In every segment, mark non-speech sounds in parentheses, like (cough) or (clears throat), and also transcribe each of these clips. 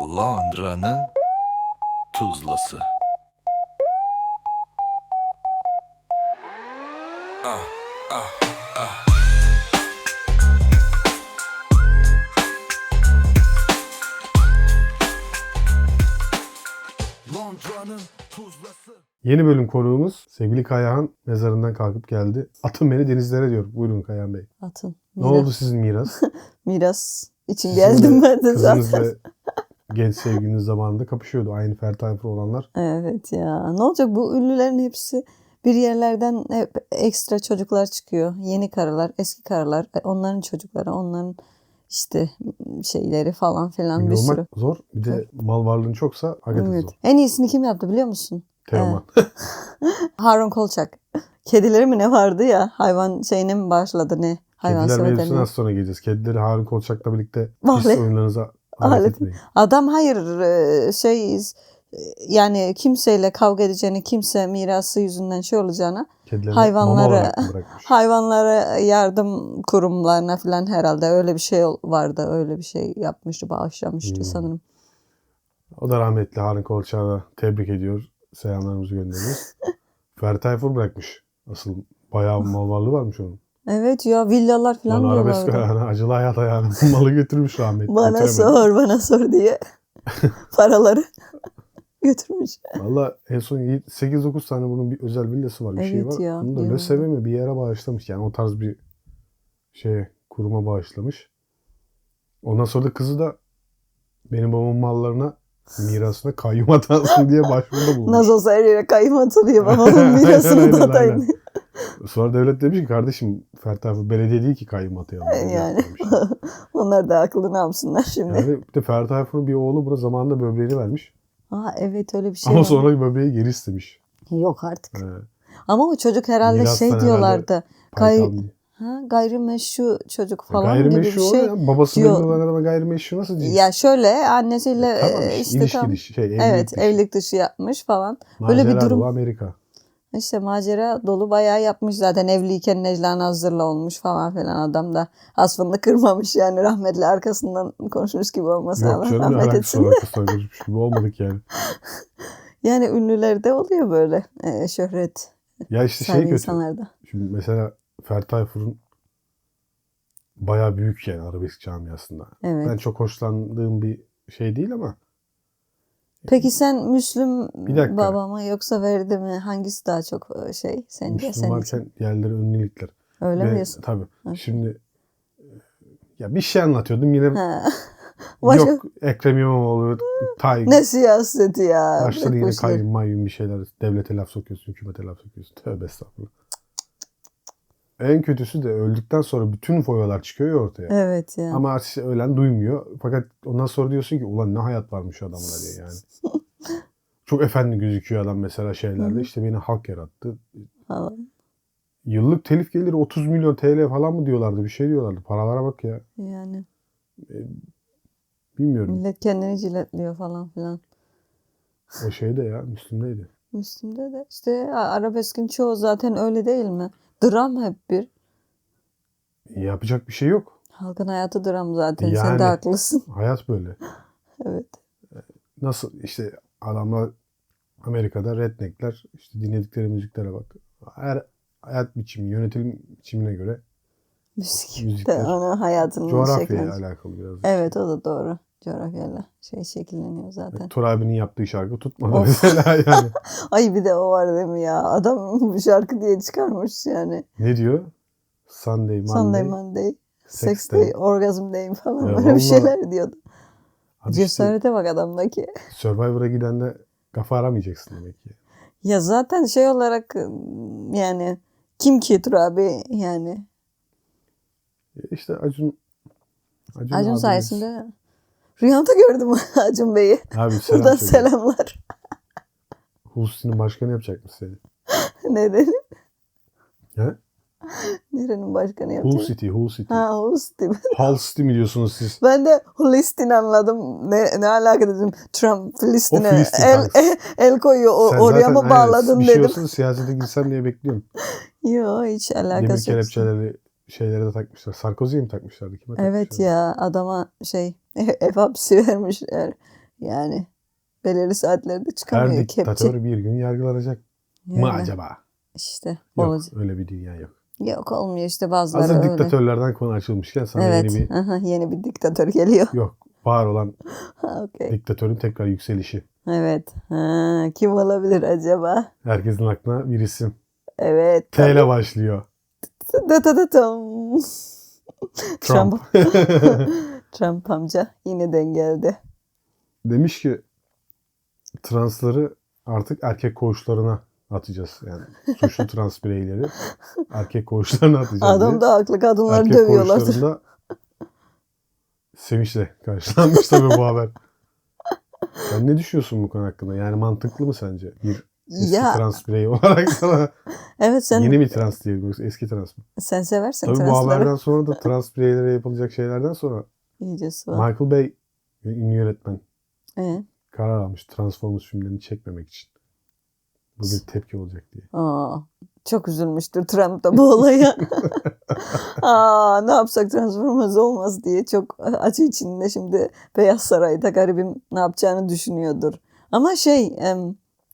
Londra'nın tuzlası. Ah, ah, ah. Londra'nın tuzlası. Yeni bölüm konuğumuz sevgili Kayahan mezarından kalkıp geldi. Atın beni denizlere diyor. Buyurun Kayahan Bey. Atın. Ne Miras. oldu sizin miras? (laughs) Miras için Sizin geldim ben de Kızınız zaten. ve genç sevgiliniz zamanında kapışıyordu. Aynı Ferdi Tayfur olanlar. Evet ya. Ne olacak bu ünlülerin hepsi bir yerlerden hep ekstra çocuklar çıkıyor. Yeni karılar, eski karılar, e, onların çocukları, onların işte şeyleri falan filan Ünlü bir sürü. zor. Bir de mal varlığın çoksa hakikaten Evet. zor. En iyisini kim yaptı biliyor musun? Teoman. (laughs) Harun Kolçak. Kedileri mi ne vardı ya? Hayvan şeyine mi başladı ne? Hayvan Kediler mevzusuna az sonra geleceğiz. Kedileri Harun Kolçak'la birlikte pis oyunlarınıza alet. Adam hayır e, şey e, yani kimseyle kavga edeceğini, kimse mirası yüzünden şey olacağına Kedileri Hayvanları- mama olarak mı bırakmış? (laughs) hayvanlara yardım kurumlarına falan herhalde öyle bir şey vardı. Öyle bir şey yapmıştı, bağışlamıştı Hmm. sanırım. O da rahmetli Harun Kolçak'a tebrik ediyor. Selamlarımızı gönderiyoruz. (laughs) Ferdi Tayfur bırakmış. Asıl bayağı mal varlığı varmış onun. Evet ya villalar falan Lan arabesk ayağına, (laughs) acılı hayat ayağına (laughs) malı götürmüş rahmetli. Bana Götüremedi. sor, bana sor diye (laughs) paraları götürmüş. Valla en son 8-9 tane bunun bir özel villası var. Bir şey Evet var. ya, Bunu da. LÖSEV'e mi bir yere bağışlamış. Yani o tarz bir şeye kuruma bağışlamış. Ondan sonra da kızı da benim babamın mallarına mirasına kayyum atansın diye başvuruda bulmuş. Nasıl olsa her yere kayyum atılıyor babamın Aynen, mirasını aynen, da atayım. aynen. Sonra devlet demiş ki kardeşim Ferdi Tayfur belediye değil ki kayyum atayalım. Yani. Demiş. (laughs) Onlar da akıllı ne yapsınlar şimdi. Yani bir de Ferdi Tayfur'un bir oğlu buna zamanında böbreğini vermiş. Aa evet öyle bir şey Ama var. sonra böbreği geri istemiş. Yok artık. Ee, Ama o çocuk herhalde Mirastan şey diyorlardı. Gay- ha, gayrimeşru çocuk falan gibi bir Gayrimeşru şey. ya. Babası diyor. olan adama gayrimeşru nasıl diyeceksin? Ya şöyle annesiyle Tamam e, işte, ilişki tam dışı, şey, evlilik evet dışı. evlilik dışı yapmış falan. Böyle bir Macera durum- Amerika. İşte macera dolu bayağı yapmış zaten evliyken Necla Nazır'la olmuş falan filan adam da aslında kırmamış yani rahmetli arkasından konuşmuş gibi olmasa Yok Allah canım rahmet etsin. konuşmuş gibi olmadık yani. (laughs) Yani ünlülerde oluyor böyle e, şöhret Ya işte şey kötü. insanlarda. Şimdi mesela Ferdi Tayfur'un bayağı büyük yani arabesk camiasında. Evet. Ben çok hoşlandığım bir şey değil ama Peki sen Müslüm Bir dakika. baba mı yoksa Verdi mi? Hangisi daha çok e, şey sence? Müslüm Senin için? varken yerleri önlülükler. Öyle mi diyorsun? Tabii. Hı. Şimdi ya bir şey anlatıyordum yine Ha. (laughs) Başka- yok Ekrem İmamoğlu tay Ne siyaseti ya. başladı Bırak yine boş ver. kayyum mayyum bir şeyler devlete laf sokuyorsun hükümete laf sokuyorsun tövbe estağfurullah. En kötüsü de öldükten sonra bütün foyalar çıkıyor ya ortaya. Evet ya. Ama artık ölen duymuyor. Fakat ondan sonra diyorsun ki ulan ne hayat varmış şu adamda diye yani. Çok efendi gözüküyor adam mesela şeylerde. Hı. İşte beni halk yarattı. Falan. Yıllık telif geliri 30 milyon TL falan mı diyorlardı? Bir şey diyorlardı. Paralara bak ya. Yani Bilmiyorum. millet kendini ciletliyor falan filan. O şey de ya Müslüm'deydi. Müslüm'de de işte arabeskin çoğu zaten öyle değil mi? Dram hep bir. Yapacak bir şey yok. Halkın hayatı dram zaten. Sen Yani. de haklısın. (laughs) Hayat böyle. Evet. Nasıl işte adamlar Amerika'da redneckler işte dinledikleri müziklere bak. Her hayat biçimi, yönetim biçimine göre Müzik de Müzikler. onun hayatının coğrafyayla şekilleniyor. alakalı biraz. Evet o da doğru. Coğrafyayla şey şekilleniyor zaten. Tur abinin yaptığı şarkı tutmadı Of. mesela yani. (laughs) Ay bir de o var değil mi ya? Adam (laughs) bu şarkı diye çıkarmış yani. Ne diyor? Sunday, Monday. Sunday, Monday, Sex Sex Day. Day, Orgasm Day falan Ya böyle vallahi. bir şeyler diyordu. Abi işte Cesarete bak adamdaki. Survivor'a giden de kafa aramayacaksın demek ki. Ya zaten şey olarak yani kim ki Tur abi yani E İşte Acun Acun, Acun sayesinde rüyamda gördüm (laughs) Acun Bey'i. Abi (laughs) selam Buradan söyle. selamlar. Hulusi'nin başkanı yapacakmış seni. (laughs) Nerenin? He? Nerenin başkanı yapacak? Hull City, Hull City. Ha Husti. Hull City mi diyorsunuz siz? Ben de Filistin anladım. Ne, ne alaka dedim. Trump Filistin'e O Filistin el, kanka. el, el koyuyor. O, Sen oraya zaten mı aynen bağladın bir şey dedim. da siyasete girsem diye bekliyorum. Yok hiç Demir alakası yok. kelepçeleri şeylere de takmışlar. Sarkozy'ye mi takmışlardı? Kime Evet takmışlardı? ya adama şey (laughs) ev hapsi vermişler. Yani belirli saatlerde Her çıkamıyor diktatör kepçe. bir gün yargılanacak mı Yani acaba? İşte Yok olacak. öyle bir dünya yok. Yok olmuyor işte bazıları Hazır öyle. diktatörlerden konu açılmışken sana Evet. yeni bir (laughs) aha, yeni bir diktatör geliyor. yok var olan (laughs) Ha, Okey. diktatörün tekrar yükselişi. Evet. Ha, kim olabilir acaba? Herkesin aklına bir isim. Evet. T ile başlıyor. Dıtıdıtım. Trump. Trump (laughs) (laughs) amca yeniden geldi. Demiş ki transları artık erkek koğuşlarına atacağız. Yani suçlu (laughs) trans bireyleri erkek koğuşlarına atacağız Adam diye. da haklı kadınları erkek dövüyorlar. koğuşlarında sevinçle karşılanmış tabii bu haber. Sen ne düşünüyorsun bu konu hakkında? Yani mantıklı mı sence? Bir eski Ya trans birey olarak sana (laughs) evet sen yeni mi trans diyelim yoksa eski trans mı? sen seversen Tabii bu transları. haberden sonra da (laughs) trans bireylere yapılacak şeylerden sonra İyice var. Michael Bay ünlü yönetmen Ee, karar almış Transformers filmlerini çekmemek için. Bu bir tepki olacak diye. aa, çok üzülmüştür Trump da bu olaya. (laughs) aa, ne yapsak Transformers olmaz diye çok acı içinde şimdi Beyaz Saray'da garibim ne yapacağını düşünüyordur. Ama şey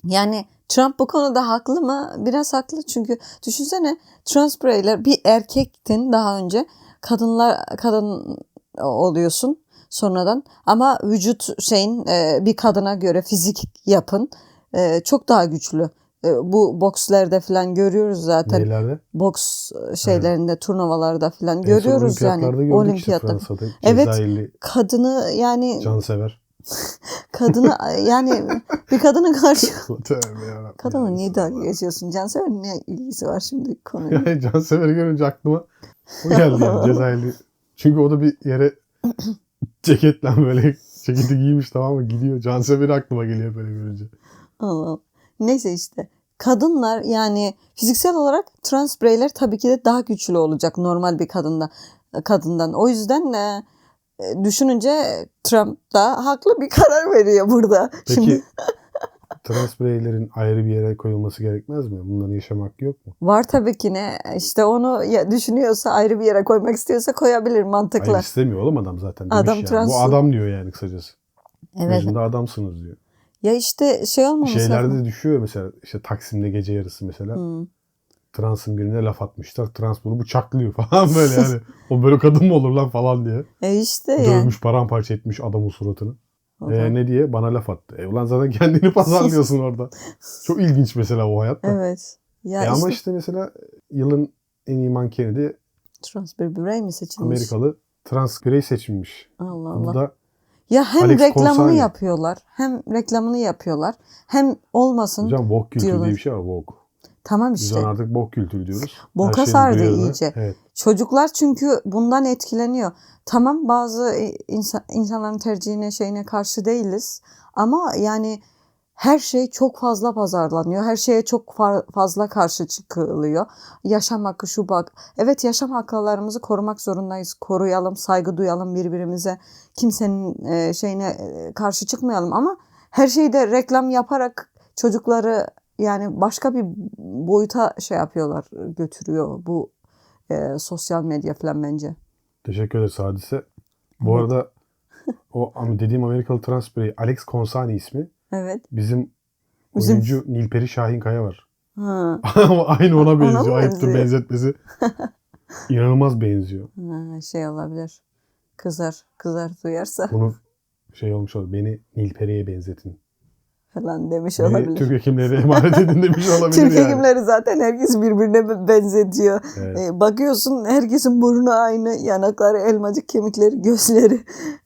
yani Trump bu konuda haklı mı? Biraz haklı çünkü düşünsene trans bireyler bir erkektin daha önce kadınlar kadın oluyorsun sonradan ama vücut şeyin e, bir kadına göre fizik yapın e, çok daha güçlü. E, bu bokslarda falan görüyoruz zaten. Neylerde? Boks şeylerinde, turnuvalarda falan En görüyoruz yani. olimpiyatlarda gördük Olimpiyatta. işte Fransa'da. Evet. Cezayirli Kadını yani cansever. Kadını yani bir kadına karşı Ya niye dalga geçiyorsun? Cansever'in ne ilgisi var şimdi konuya? Yani cansever'i görünce aklıma o geldi yani (laughs) Cezayirli. Çünkü o da bir yere (clears throat) ceketle böyle ceketi giymiş tamam mı gidiyor. Cansever'i aklıma geliyor böyle görünce. Allah Allah. Neyse işte. Kadınlar yani fiziksel olarak trans bireyler tabii ki de daha güçlü olacak normal bir kadında kadından. O yüzden e, düşününce Trump da haklı bir karar veriyor burada. Peki Şimdi (laughs) trans bireylerin ayrı bir yere koyulması gerekmez mi? Bunların yaşam hakkı yok mu? var tabii ki ne işte onu ya düşünüyorsa ayrı bir yere koymak istiyorsa koyabilir mantıklı. Hayır istemiyor oğlum adam zaten. Demiş Adam yani. trans- Bu adam diyor yani kısacası. evet. Mecnun'da adamsınız diyor. Ya işte şey olmaması Şeylerde lazım. düşüyor mesela işte Taksim'de gece yarısı mesela. Hmm. Trans'ın birine laf atmışlar. Trans bunu bıçaklıyor (laughs) falan böyle yani. o böyle kadın mı olur lan falan diye. E işte yani. Dövmüş paramparça etmiş adamın suratını. E, ne diye? Bana laf attı. E ulan zaten kendini (laughs) pazarlıyorsun orada. Çok ilginç mesela o hayat da. Evet. Ya E işte, ama işte mesela yılın en iyi mankeni de trans bir birey mi seçilmiş? Amerikalı trans birey seçilmiş. Allah Bu Allah. da Ya hem Alex reklamını Consani. yapıyorlar, hem reklamını yapıyorlar, hem olmasın. hocam woke kültürü diye bir şey var woke. Tamam Biz işte. ona artık woke kültürü diyoruz. Boka sardı iyice. Evet. Çocuklar çünkü bundan etkileniyor. Tamam bazı insan, insanların tercihine şeyine karşı değiliz. Ama yani her şey çok fazla pazarlanıyor. Her şeye çok fa- fazla karşı çıkılıyor. Yaşam hakkı şu bak. Evet yaşam haklarımızı korumak zorundayız. Koruyalım, saygı duyalım birbirimize. Kimsenin e, şeyine e, karşı çıkmayalım ama her şeyi de reklam yaparak çocukları yani başka bir boyuta şey yapıyorlar, götürüyor bu e, sosyal medya falan bence. Teşekkür ederiz Hadise. Bu Evet. arada (laughs) o dediğim Amerikalı trans birey Alex Consani ismi. Evet. Bizim, Bizim- oyuncu Nilperi Şahinkaya var. Ha, (laughs) Aynı ona benziyor. Ayıptır benziyor? benzetmesi. (laughs) İnanılmaz benziyor. ha, şey olabilir. Kızar, kızar duyarsa Bunu şey olmuş olur. Beni Nilperi'ye benzetin. Falan demiş olabilir. Türk hekimlerine emanet edin demiş (laughs) olabilir Türk yani. hekimleri zaten herkes birbirine benzetiyor. Evet. E, bakıyorsun herkesin burnu aynı, yanakları, elmacık kemikleri, gözleri.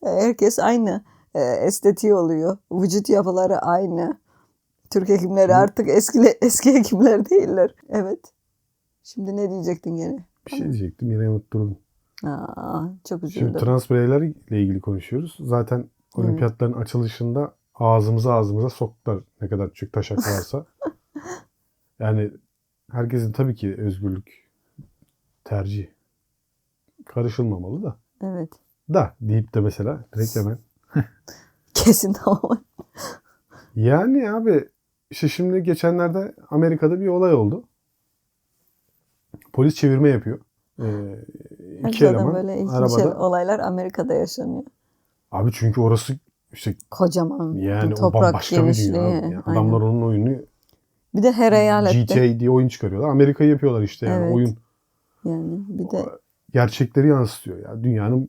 E, herkes aynı. E, estetiği oluyor. Vücut yapıları aynı. Türk hekimleri Bu- artık eski eski hekimler değiller. Evet. Şimdi ne diyecektin gene? Bir şey diyecektim yine unutturdum. Aa, çok Şimdi üzüldüm. trans bireylerle ilgili konuşuyoruz. Zaten olimpiyatların açılışında ağzımıza ağzımıza soktular ne kadar küçük taşak varsa. (laughs) yani herkesin tabii ki özgürlük tercih karışılmamalı da. Evet. Da deyip de mesela direkt hemen. (laughs) Kesin tamam. Yani abi işte şimdi geçenlerde Amerika'da bir olay oldu. Polis çevirme yapıyor. Ee, iki Zaten eleman böyle arabada. olaylar Amerika'da yaşanıyor. Abi çünkü orası işte Kocaman yani o toprak bir genişliği. dünya. Yani Aynen. adamlar onun oyunu Bir de her eyalette. GTA diye oyun çıkarıyorlar. Amerika'yı yapıyorlar işte yani Evet. oyun. Yani bir de Gerçekleri yansıtıyor ya. Dünyanın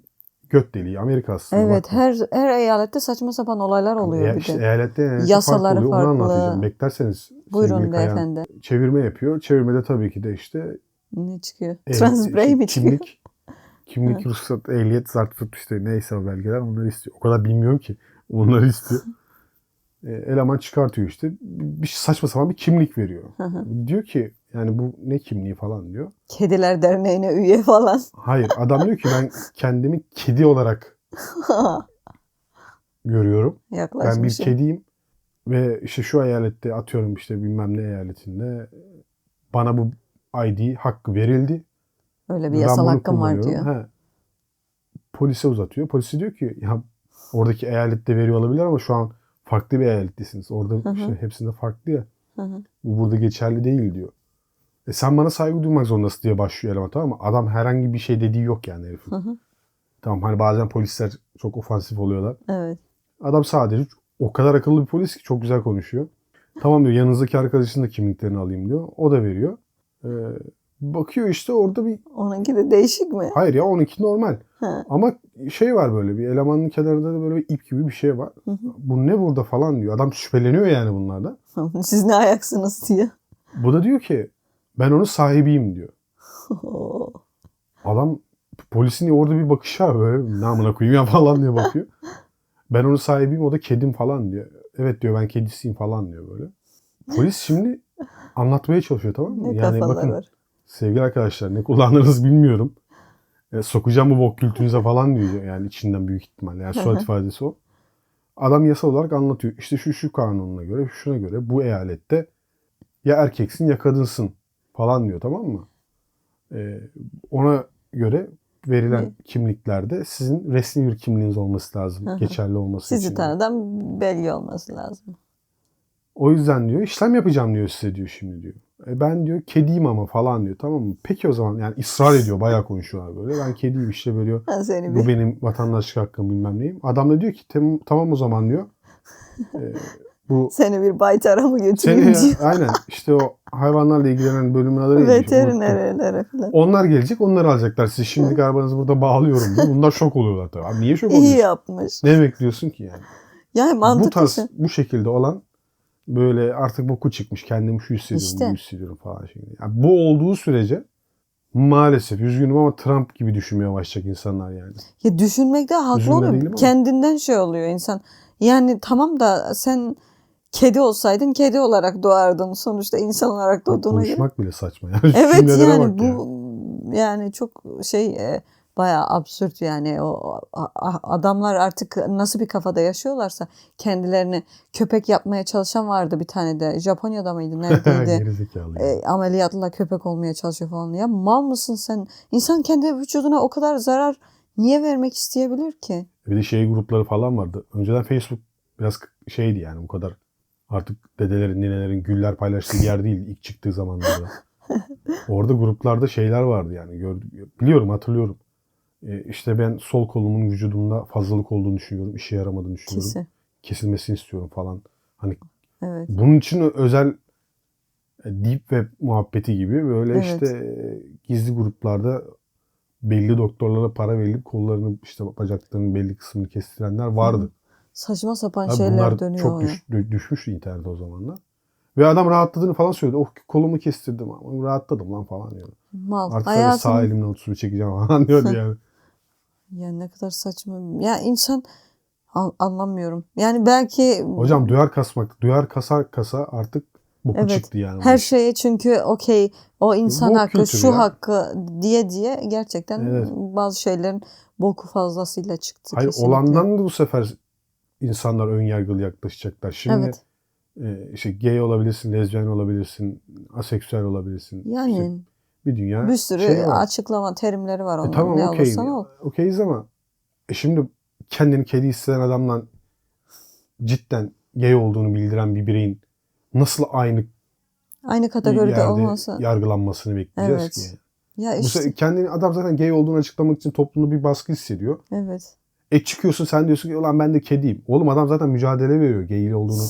göt deliği Amerika aslında. evet her her eyalette saçma sapan olaylar oluyor Ya bir işte de. eyalette eyalette Yasaları farklı oluyor. Onu farklı. anlatacağım. Beklerseniz Buyurun sevgili Kayan. beyefendi. Çevirme yapıyor. Çevirmede tabii ki de işte Ne çıkıyor? e, Transbrey şey, mi çıkıyor? kimlik, kimlik, (laughs) ruhsat, ehliyet, zart işte neyse o belgeler onları istiyor. O kadar bilmiyorum ki. Onları istiyor. E, eleman çıkartıyor işte. Bir saçma sapan bir kimlik veriyor. Diyor ki yani bu ne kimliği falan diyor. Kediler Derneği'ne üye falan. Hayır adam diyor ki ben kendimi kedi olarak (laughs) görüyorum. Ben bir Yaklaşmışım. kediyim ve işte şu eyalette atıyorum işte bilmem ne eyaletinde bana bu ID hakkı verildi. Öyle bir Ben yasal hakkım var diyor. He. Polise uzatıyor. Polisi diyor ki ya oradaki eyalette veriyor olabilir ama şu an farklı bir eyalettesiniz. Orada Hı hı. işte hepsinde farklı ya. Hı hı. Bu burada geçerli değil diyor. E sen bana saygı duymak zorundasın diye başlıyor eleman tamam mı? Adam herhangi bir şey dediği yok yani herifin. Hı hı. Tamam hani bazen polisler çok ofansif oluyorlar. Evet. Adam sadece o kadar akıllı bir polis ki çok güzel konuşuyor. Tamam diyor yanınızdaki arkadaşın da kimliklerini alayım diyor. O da veriyor. Ee, bakıyor işte orada bir Onunki de değişik mi? hayır ya 12 normal. Ha. Ama şey var böyle bir elemanın kenarında da böyle bir ip gibi bir şey var. Hı hı. Bu ne burada falan diyor. Adam şüpheleniyor yani bunlardan. (laughs) Siz ne ayaksınız diyor. Bu da diyor ki ben onun sahibiyim diyor. (laughs) Adam polisin orada bir bakışı var böyle namına koyayım ya (laughs) falan diye bakıyor. Ben onun sahibiyim o da kedim falan diyor. Evet diyor ben kedisiyim falan diyor böyle. Polis şimdi anlatmaya çalışıyor tamam mı? ne yani bakın var. Sevgili arkadaşlar ne kullandığınızı bilmiyorum. E, sokacağım bu bok kültürünüze falan diyor yani içinden büyük ihtimalle. Yani surat ifadesi o. Adam yasal olarak anlatıyor. İşte şu şu kanununa göre, şuna göre bu eyalette ya erkeksin ya kadınsın falan diyor tamam mı? E, ona göre verilen Ne? kimliklerde sizin resmi bir kimliğiniz olması lazım. Hı hı. geçerli olması Sizi için. tanıdan belge olması lazım. O yüzden diyor işlem yapacağım diyor size diyor şimdi diyor. E ben diyor kediyim ama falan diyor tamam mı? Peki o zaman yani ısrar ediyor bayağı konuşuyorlar böyle. Ben kediyim işte böyle diyor. Seni Bu bir benim vatandaşlık hakkım bilmem neyim. Adam da diyor ki "Tem- tamam o zaman diyor. E, bu (laughs) seni bir baytara mı götüreyim seni diyor. aynen işte o hayvanlarla ilgilenen bölümün adı neydi? Veterinerlere falan. Onlar gelecek onları alacaklar. Siz şimdi arabanızı burada bağlıyorum diyor. Bunlar şok oluyorlar tabii. Abi niye şok İyi oluyorsun? yapmış. Ne bekliyorsun ki yani? Yani bu mantıklı tarz şey. bu şekilde olan böyle artık boku çıkmış kendimi şu hissediyorum İşte. bu hissediyorum falan şeklinde. Yani bu olduğu sürece maalesef üzgünüm ama Trump gibi düşünmeye başlayacak insanlar yani. Ya düşünmekte haklı Üzülme oluyor. Kendinden şey oluyor insan. Yani tamam da sen kedi olsaydın kedi olarak doğardın. Sonuçta insan olarak doğduğuna göre. Konuşmak bile saçma (laughs) yani. Evet yani bu yani çok şey e, bayağı absürt yani. O adamlar artık nasıl bir kafada yaşıyorlarsa kendilerini köpek yapmaya çalışan vardı bir tane de. Japonya'da mıydı (laughs) neredeydi? E, ameliyatla köpek olmaya çalışıyor falan. Ya mal mısın sen? İnsan kendi vücuduna o kadar zarar niye vermek isteyebilir ki? Bir de şey grupları falan vardı. Önceden Facebook biraz şeydi yani bu kadar artık dedelerin, ninelerin güller paylaştığı yer değil ilk çıktığı zamanlarda. (laughs) Orada gruplarda şeyler vardı yani. Gördüm, biliyorum hatırlıyorum. Ee, işte ben sol kolumun vücudumda fazlalık olduğunu düşünüyorum. işe yaramadığını düşünüyorum. kisi Kesilmesini istiyorum falan. Hani evet bunun için özel e, deep web muhabbeti gibi böyle Evet. işte e, gizli gruplarda belli doktorlara para verilip kollarını işte bacaklarının belli kısmını kestirenler vardı. saçma sapan Abi şeyler bunlar dönüyor çok düş, dü- düşmüştü internette o zamanlar. Ve adam rahatladığını falan söyledi. Oh kolumu kestirdim ama rahatladım lan falan diyor. mal Artık hayatın sağ elimle usulü çekeceğim falan (laughs) diyordu yani. Ya ne kadar saçma. Ya insan An- anlamıyorum. Yani belki Hocam duyar kasmak, duyar kasa kasa artık boku Evet. çıktı yani. her şeye şey çünkü okey o insan Bok hakkı şu ya. hakkı diye diye gerçekten Evet. bazı şeylerin boku fazlasıyla çıktı. Hayır kesinlikle. olandan da bu sefer insanlar ön yargılı yaklaşacaklar. Şimdi Evet. e, işte gay olabilirsin, lezbiyen olabilirsin, aseksüel olabilirsin. Yani İşte bir dünya bir sürü şey var. açıklama terimleri var E onun. tamam ne okey. olursan ol. Okeyiz ama e şimdi kendini kedi hisseden adamdan cidden gay olduğunu bildiren bir bireyin nasıl aynı Aynı kategoride olması. yargılanmasını bekleyeceğiz Evet. ki? Ya Bu işte se- kendini adam zaten gay olduğunu açıklamak için toplumda bir baskı hissediyor. evet. E çıkıyorsun sen diyorsun ki ulan ben de kediyim. Oğlum adam zaten mücadele veriyor gay olduğunu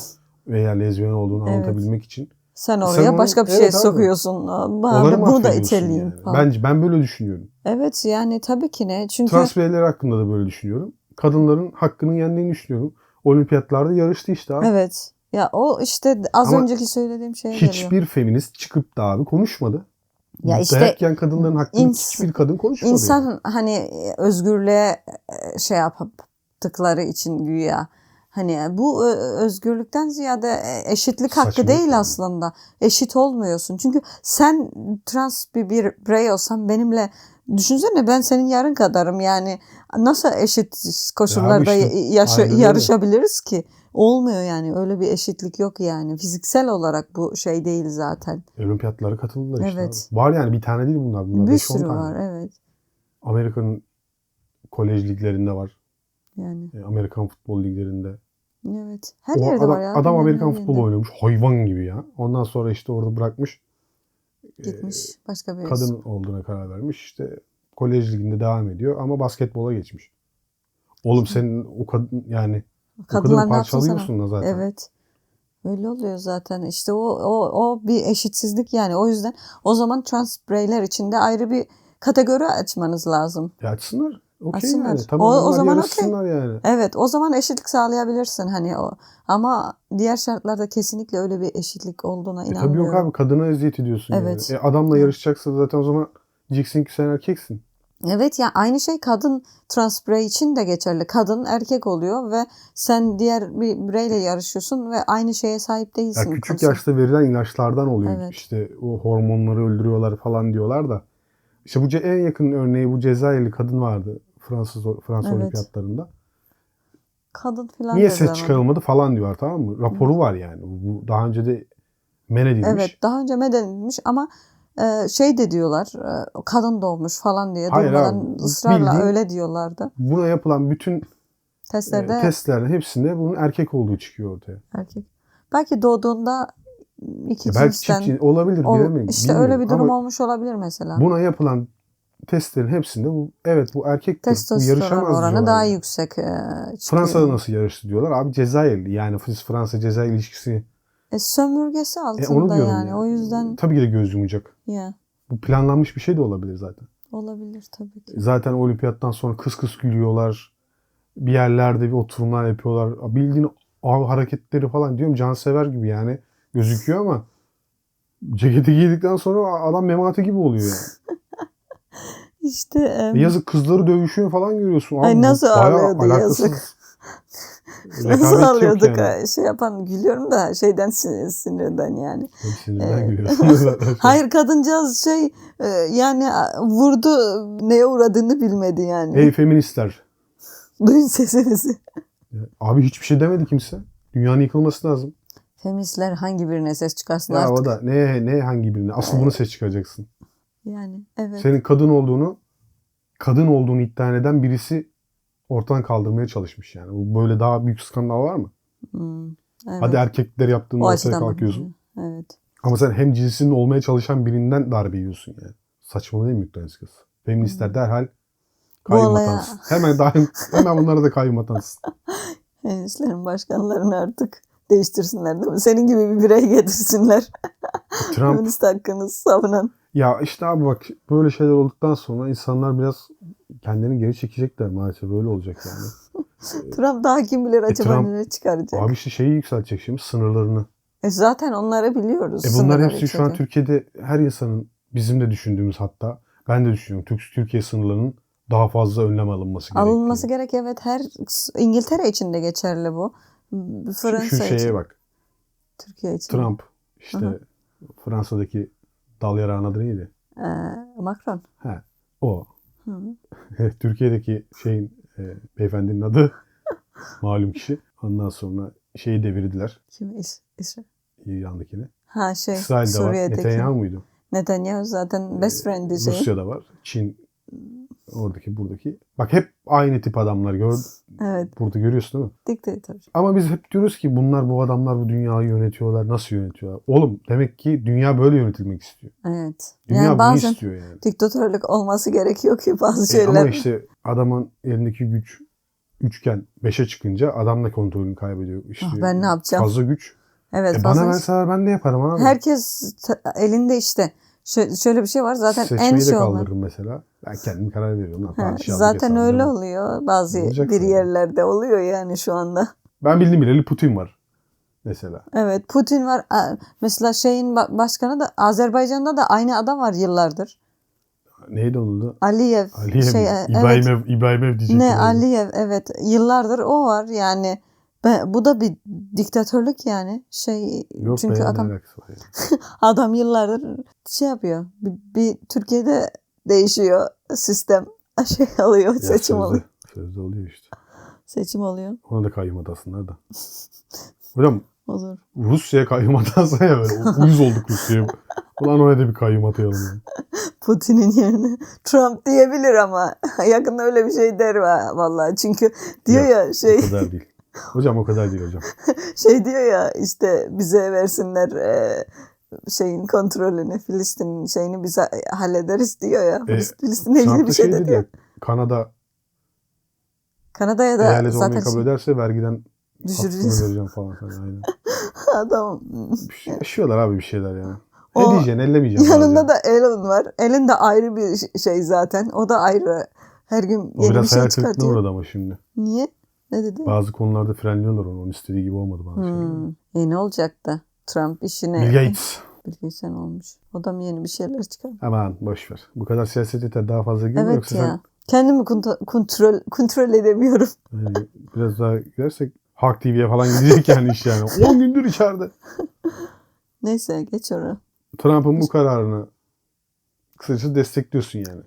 veya lezbiyen olduğunu Evet. anlatabilmek için. Sen oraya Sen onu- başka bir şey abi. sokuyorsun. Onları Ben bunu da mahvediyorsun iteleyeyim yani. falan. Bence ben böyle düşünüyorum. Evet yani tabii ki ne? Çünkü Trans bireyler hakkında da böyle düşünüyorum. Kadınların hakkının yendiğini düşünüyorum. Olimpiyatlarda yarıştı işte abi. evet. Ya o işte az Ama önceki söylediğim şeye geliyor. Hiçbir feminist çıkıp da abi konuşmadı. Ya işte Dayak yiyen kadınların hakkını ins- hiçbir kadın konuşmadı. İnsan yani. hani özgürlüğe e, şey yaptıkları için güya hani bu e, özgürlükten ziyade e, eşitlik hakkı Saçmalık değil yani. aslında. Eşit olmuyorsun. Çünkü sen trans bir, bir birey olsan benimle düşünsene ben senin yarın kadarım yani nasıl eşit koşullarda Ya işte, yaşa- yarışabiliriz ki? Olmuyor yani öyle bir eşitlik yok yani. Fiziksel olarak bu şey değil zaten. Olimpiyatlara katıldılar işte. Evet. Var yani bir tane değil bunlar. bunlar bir 5-10 sürü tane. var evet. Amerika'nın kolej liglerinde var. Yani E, Amerikan futbol liglerinde. Evet. Her O yerde adam, var ya. adam Amerikan her futbolu yerinde. oynamış. Hayvan gibi ya. Ondan sonra işte orada bırakmış. Gitmiş başka bir Kadın olduğuna karar vermiş. İşte kolej liginde devam ediyor ama basketbola geçmiş. Oğlum senin o kadın yani o Kadınlar kadını yapsın sana? parçalıyorsun da zaten. Evet. Öyle oluyor zaten. İşte o, o, o bir eşitsizlik yani. O yüzden o zaman trans bireyler için de ayrı bir kategori açmanız lazım. Ya açsınlar. Okey yani. Tamam O- o zaman yarışsınlar yani. Evet o zaman eşitlik sağlayabilirsin hani o. Ama diğer şartlarda kesinlikle öyle bir eşitlik olduğuna E tabii inanmıyorum. yok abi kadına eziyet ediyorsun Evet. yani. E adamla yarışacaksa zaten o zaman diyeceksin ki sen erkeksin. Evet ya aynı şey kadın trans birey için de geçerli. Kadın erkek oluyor ve sen diğer bir bireyle yarışıyorsun ve aynı şeye sahip Ya değilsin. küçük Kimse- yaşta verilen ilaçlardan oluyor. Evet. İşte o hormonları öldürüyorlar falan diyorlar da. İşte bu en yakın örneği bu Cezayirli kadın vardı Fransız Fransa Evet. olimpiyatlarında. Kadın falan Niye ses çıkarılmadı falan diyorlar tamam mı? Raporu var yani. Bu daha önce de men edilmiş. Evet daha önce mededilmiş ama e, şey de diyorlar e, kadın doğmuş falan diye Hayır durmadan abi, ısrarla bildiğin- öyle diyorlardı. Buna yapılan bütün Testlerde e, testlerin hepsinde bunun erkek olduğu çıkıyor ortaya. erkek. Belki doğduğunda iki Ya belki cinsten çift olabilir ol- işte öyle bir durum Ama olmuş olabilir mesela. Buna yapılan testlerin hepsinde bu evet bu erkektir. Bu yarışamaz oranı diyorlar daha yüksek e, çıkıyor. Fransa'da nasıl yarıştı diyorlar. Abi Cezayirli yani Fransa Cezayir ilişkisi. E, sömürgesi E onu altında yani. yani. O yüzden Tabii ki de göz yumacak. ya Bu planlanmış bir şey de olabilir zaten. olabilir tabii ki. Zaten olimpiyattan sonra kıs kıs gülüyorlar. Bir yerlerde bir oturumlar yapıyorlar. Bildiğin hareketleri falan diyorum cansever gibi yani gözüküyor ama ceketi giydikten sonra adam memati gibi oluyor yani. (laughs) İşte E yazık kızları dövüşüyor falan görüyorsun. Ay nasıl ağlıyordu yazık. (laughs) Nasıl alıyorduk yani. şey yapan gülüyorum da şeyden sin- sinirden yani. Sinirden Ee, gülüyorsun. (laughs) (laughs) Hayır kadıncağız şey e, yani vurdu neye uğradığını bilmedi yani. Ey feministler. Duyun sesinizi. Abi hiçbir şey demedi kimse. Dünyanın yıkılması lazım. Feministler hangi birine ses çıkarsın Ya artık. o da ne ne hangi birine? Asıl bunu ses çıkaracaksın. Yani evet. Senin kadın olduğunu kadın olduğunu iddia eden birisi ortadan kaldırmaya çalışmış yani. Bu böyle daha büyük skandal var mı? Hmm, evet. Hadi erkekler yaptığında o ortaya kalkıyorsun. Evet. Ama sen hem cinsinin olmaya çalışan birinden darbe yiyorsun yani. Saçma değil mi Yüklenis kız? Feministler derhal Hmm. Bu kayyum olaya- atansın. Hemen, dahil, (laughs) hemen bunlara da kayyum atansın. Başkanlarını artık değiştirsinler değil mi? Senin gibi bir birey getirsinler. Trump Feminist hakkını savunan. Ya işte abi bak böyle şeyler olduktan sonra insanlar biraz kendini geri çekecekler maalesef böyle olacak yani. (laughs) Trump daha kim bilir acaba E, Trump- ne çıkaracak. Abi işte şeyi yükseltecek şimdi sınırlarını. E zaten onları biliyoruz. E bunlar hepsi şu an. Türkiye'de her insanın bizim de düşündüğümüz hatta ben de düşünüyorum. Türk Türkiye sınırlarının daha fazla önlem alınması gerekiyor. Alınması gerek evet her İngiltere için de geçerli bu. şu, Fransa şu şeye için. bak. Türkiye için. Trump işte Hı Fransa'daki dal yarağın adı neydi? Ee, Macron. He, o. Hı. (laughs) Türkiye'deki şeyin e, beyefendinin adı (laughs) malum kişi. Ondan sonra şeyi devirdiler Kim? İs İsrail. İran'dakini. Ha şey İsrail'de var. Suriye'deki. Netanyahu muydu? Netanyahu zaten best friend'i şey. Rusya'da var. Çin oradaki buradaki. Bak hep aynı tip adamlar gör. Evet. Burada görüyorsun değil mi? Diktatör. Ama biz hep diyoruz ki bunlar bu adamlar bu dünyayı yönetiyorlar. Nasıl yönetiyorlar? Oğlum demek ki dünya böyle yönetilmek istiyor. Evet. Dünya yani bunu istiyor yani. diktatörlük olması gerekiyor ki bazı E şeyler. ama işte adamın elindeki güç üçgen 5'e çıkınca adam da kontrolünü kaybediyor. İşte Ah, ben ne yapacağım? Fazla güç. Evet E fazla. bana verseler ben de yaparım abi. Herkes elinde işte. Şö- şöyle bir şey var zaten Seçmeyi en de şey olan. kaldırırım mesela. Ben kendim karar veriyorum. Ha, zaten öyle oluyor. Bazı Olacak bir tabii. yerlerde oluyor yani şu anda. Ben bildiğim bileli Putin var. Mesela. Evet Putin var. Mesela şeyin ba- başkanı da Azerbaycan'da da aynı adam var yıllardır. Neydi onun da? Aliyev. Aliyev şey, e, evet. İbrahimev diyecektim. Ne. Aliyev evet yıllardır o var yani ben, bu da bir diktatörlük yani şey Yok çünkü be, adam ya. (laughs) adam yıllardır şey yapıyor bir, bir Türkiye'de değişiyor sistem (laughs) şey alıyor Ya seçim sözde, oluyor Sözde oluyor işte. seçim oluyor Ona da kayyum atasınlar da. (laughs) Hocam olur Rusya'ya kayyum atansa ya böyle. Uyuz olduk Rusya'ya. Ulan oraya da bir kayyum atayalım. Yani. Putin'in yerine Trump diyebilir ama yakında öyle bir şey der va- vallahi çünkü diyor Yok, ya şey O kadar değil. Hocam o kadar değil hocam. (laughs) şey diyor ya işte bize versinler e, şeyin kontrolünü Filistin'in şeyini biz ha- hallederiz diyor ya. E, Filistin'le ilgili bir şey şey de dedi diyor. ya. Kanada Kanada'ya da eyalet zaten olmayı kabul şey, ederse vergiden düşüreceğiz. vereceğim falan. falan. Aynen. (laughs) Adam. Bir şey, yaşıyorlar abi bir şeyler yani. O- Ne diyeceksin ellemeyeceksin. Yanında bazen. da Elon var. Elon da ayrı bir şey zaten. O da ayrı. Her gün O yeni bir biraz şey hayal kırıklığına çıkartıyor. uğradı ama şimdi. Niye? Ne dedi? Bazı konularda frenliyorlar onu. Onun istediği gibi olmadı bazı şeyler. Hmm. E ne olacaktı? Trump işine. Bill Gates. (laughs) Bill ne olmuş? O da mı yeni bir şeyler çıkar? Aman boş ver. Bu kadar siyaset yeter daha fazla girme Evet yoksa ya. Kendimi konta- kontrol kontrol edemiyorum. sen (laughs) yani biraz daha gidersek Halk TV'ye falan gidecek yani iş yani. (laughs) 10 gündür içeride. Neyse geç oraya. Trump'ın bu kararını kısacası destekliyorsun yani.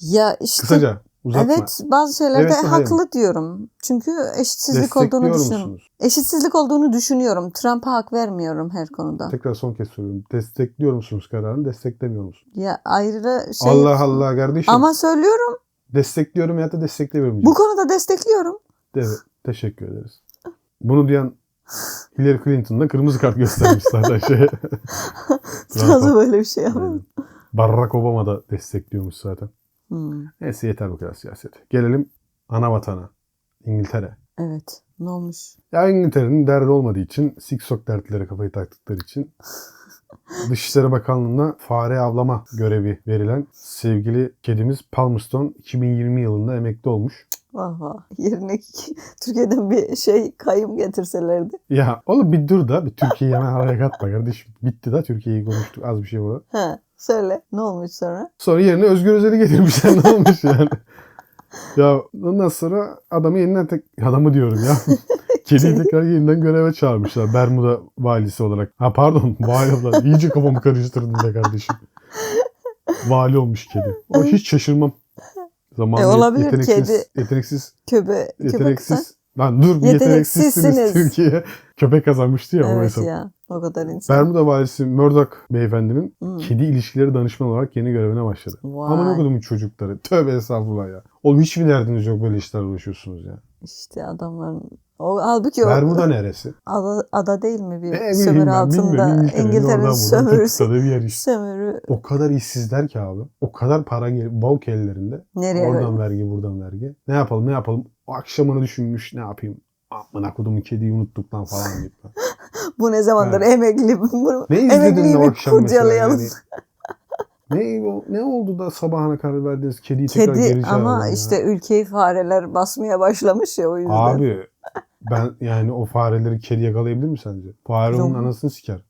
Ya işte Kısaca uzatma. evet bazı şeylerde Evet mi, hayır haklı diyorum. Çünkü eşitsizlik olduğunu düşünüyorum. musunuz? Eşitsizlik olduğunu düşünüyorum. Trump'a hak vermiyorum her konuda. Tekrar son kez soruyorum. Destekliyor musunuz kararını? Desteklemiyor musunuz? Ya ayrı şey Allah Allah kardeşim. Ama söylüyorum Destekliyorum ya da desteklemiyorum. bu konuda destekliyorum. Evet. Teşekkür ederiz. Bunu diyen Hillary Clinton'da kırmızı kart göstermiş zaten (laughs) şeye. Fazla böyle bir şey. Aynen. Barack Obama da destekliyormuş zaten. Hmm, Neyse yeter bu kadar siyaset. Gelelim ana vatana. İngiltere. evet. Ne olmuş? Ya İngiltere'nin derdi olmadığı için, siksok dertlere kafayı taktıkları için (laughs) Dışişleri Bakanlığı'na fare avlama görevi verilen sevgili kedimiz Palmerston 2020 yılında emekli olmuş. Vah vah. Yerine (laughs) Türkiye'den bir şey kayım getirselerdi. Ya oğlum bir dur da bir Türkiye'yi hemen araya katma kardeşim. Bitti da Türkiye'yi konuştuk az bir şey. Ha, söyle. Ne olmuş sonra? Sonra yerine Özgür Özel'i getirmişler ne olmuş yani. (laughs) Ya ondan sonra adamı yeniden tek... Adamı diyorum ya. (laughs) Kediyi tekrar yeniden göreve çağırmışlar. Bermuda valisi olarak. Ha pardon vali olarak. İyice kafamı karıştırdın be kardeşim. Vali olmuş kedi. O hiç şaşırmam. Zamanında E, olabilir, yeteneksiz, kedi. yeteneksiz, Köbe, yeteneksiz. Lan dur bir yeteneksizsiniz Yeteneksizsiniz. Türkiye. Köpek kazanmıştı ya o Evet hesap. ya. O kadar insan. Bermuda valisi Murdoch beyefendinin Hmm. kedi ilişkileri danışman olarak yeni görevine başladı. Vay. Aman okudumun çocukları. Tövbe estağfurullah ya. Oğlum hiç mi derdiniz yok böyle işlerle uğraşıyorsunuz ya? İşte adamların o halbuki o Bermuda neresi? ada, ada değil mi bir E, sömürü ben, altında. İngiltere'nin sömürüsü bir yer işte. (laughs) sömürü O kadar işsizler ki abi. O kadar para gel bal ellerinde. nereye Oradan böyle? vergi buradan vergi. Ne yapalım ne yapalım. O akşamını düşünmüş ne yapayım. Amına kodumun kediyi unuttuk lan falan deyip. (laughs) Bu ne zamandır Evet. emekli bunu Ne izledin o akşam mesela kurcalayalım. yani? Ne, ne oldu da sabahına karar verdiniz kediyi tekrar Kedi geri çağıralım ama ya? işte ülkeyi fareler basmaya başlamış ya o yüzden. Abi ben yani o fareleri kedi yakalayabilir mi sence? Fare onun anasını siker.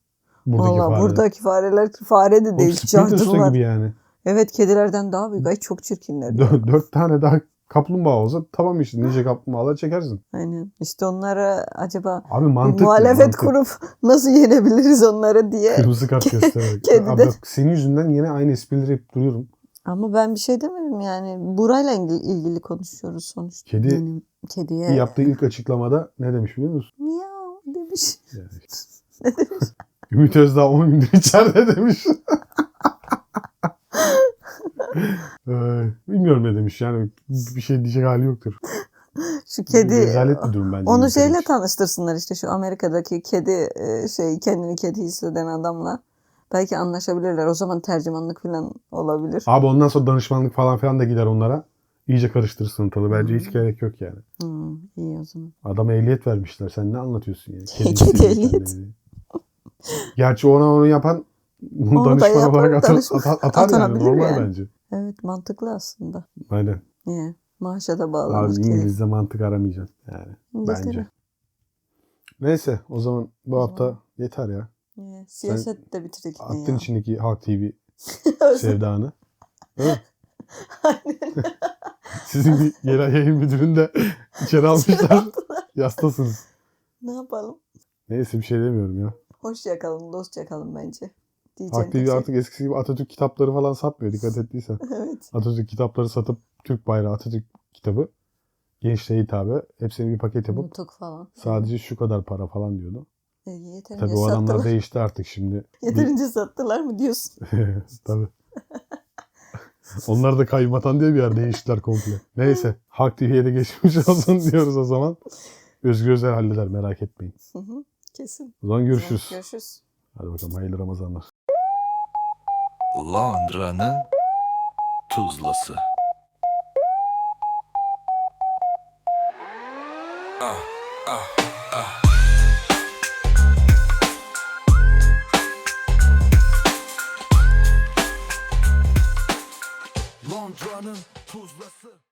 Buradaki Valla fareler. buradaki fareler fare de değil. Cardılar. gibi yani. Evet kedilerden daha büyük. Ay çok çirkinler. ya. Dö- dört tane daha kaplumbağa olsa tamam işte nice kaplumbağalar çekersin. Aynen. İşte onlara acaba Abi bir mantık. muhalefet mantık. kurup (laughs) nasıl yenebiliriz onları diye. Kırmızı kart (laughs) göstererek. Abi de- bak senin yüzünden yine aynı esprileri yapıp duruyorum. Ama ben bir şey demedim yani. Burayla ilgili, konuşuyoruz sonuçta. Kedi Benim kediye yaptığı ilk açıklamada ne demiş biliyor musun? miyav demiş. Yani (laughs) işte. Ümit Özdağ 10 gündür içeride demiş. Bilmiyorum ne demiş yani bir şey diyecek hali yoktur. Şu kedi Rezalet bir durum bence. onu şeyle için. tanıştırsınlar işte şu Amerika'daki kedi e, şey kendini kedi hisseden adamla. Belki anlaşabilirler. O zaman tercümanlık falan olabilir. Abi ondan sonra danışmanlık falan filan da gider onlara. iyice karıştırsın ortalığı. Bence hiç gerek yok yani. Hmm, iyi o zaman. Adama ehliyet vermişler. Sen ne anlatıyorsun yani? Kedi (laughs) istiyor ehliyet. Gerçi ona onu yapan Onu da danışman olarak atar, danışman- atar, atar yani. Normal yani. bence. Evet mantıklı aslında. Aynen. Niye? Maaşa da Abi bağlanır. İngilizce mantık aramayacaksın yani. İngiltere. Bence. Neyse o zaman bu hafta yeter ya. Niye? Siyaset de bitirdik Attın ya? içindeki Halk TV (laughs) sevdanı. Değil? Aynen. (laughs) Sizin bir yerel yayın müdürünü de içeri almışlar. (laughs) Yastasınız. ne yapalım? Neyse bir şey demiyorum ya. Hoş yakalım, dost yakalım bence. Diyeceğim Halk TV şey. artık eskisi gibi Atatürk kitapları falan satmıyor dikkat (laughs) ettiysen. evet. Atatürk kitapları satıp Türk bayrağı Atatürk kitabı gençliğe hitabı hepsini bir paket yapıp Nutuk falan. sadece şu kadar para falan diyordu. E, yeterince Tabii o adamlar sattılar. değişti artık şimdi. (laughs) Bir- Yeterince sattılar mı diyorsun? (laughs) Tabii. Onlar da kaymatan diye bir yer değiştiler komple. Neyse Halk TV'ye de geçmiş olsun diyoruz o zaman. Özgür Özel halleder merak etmeyin. Hı hı, Kesin. O zaman görüşürüz. Görüşürüz. Hadi bakalım hayırlı Ramazanlar. Londra'nın Tuzlası. Ah, ah, ah. Tuzlası.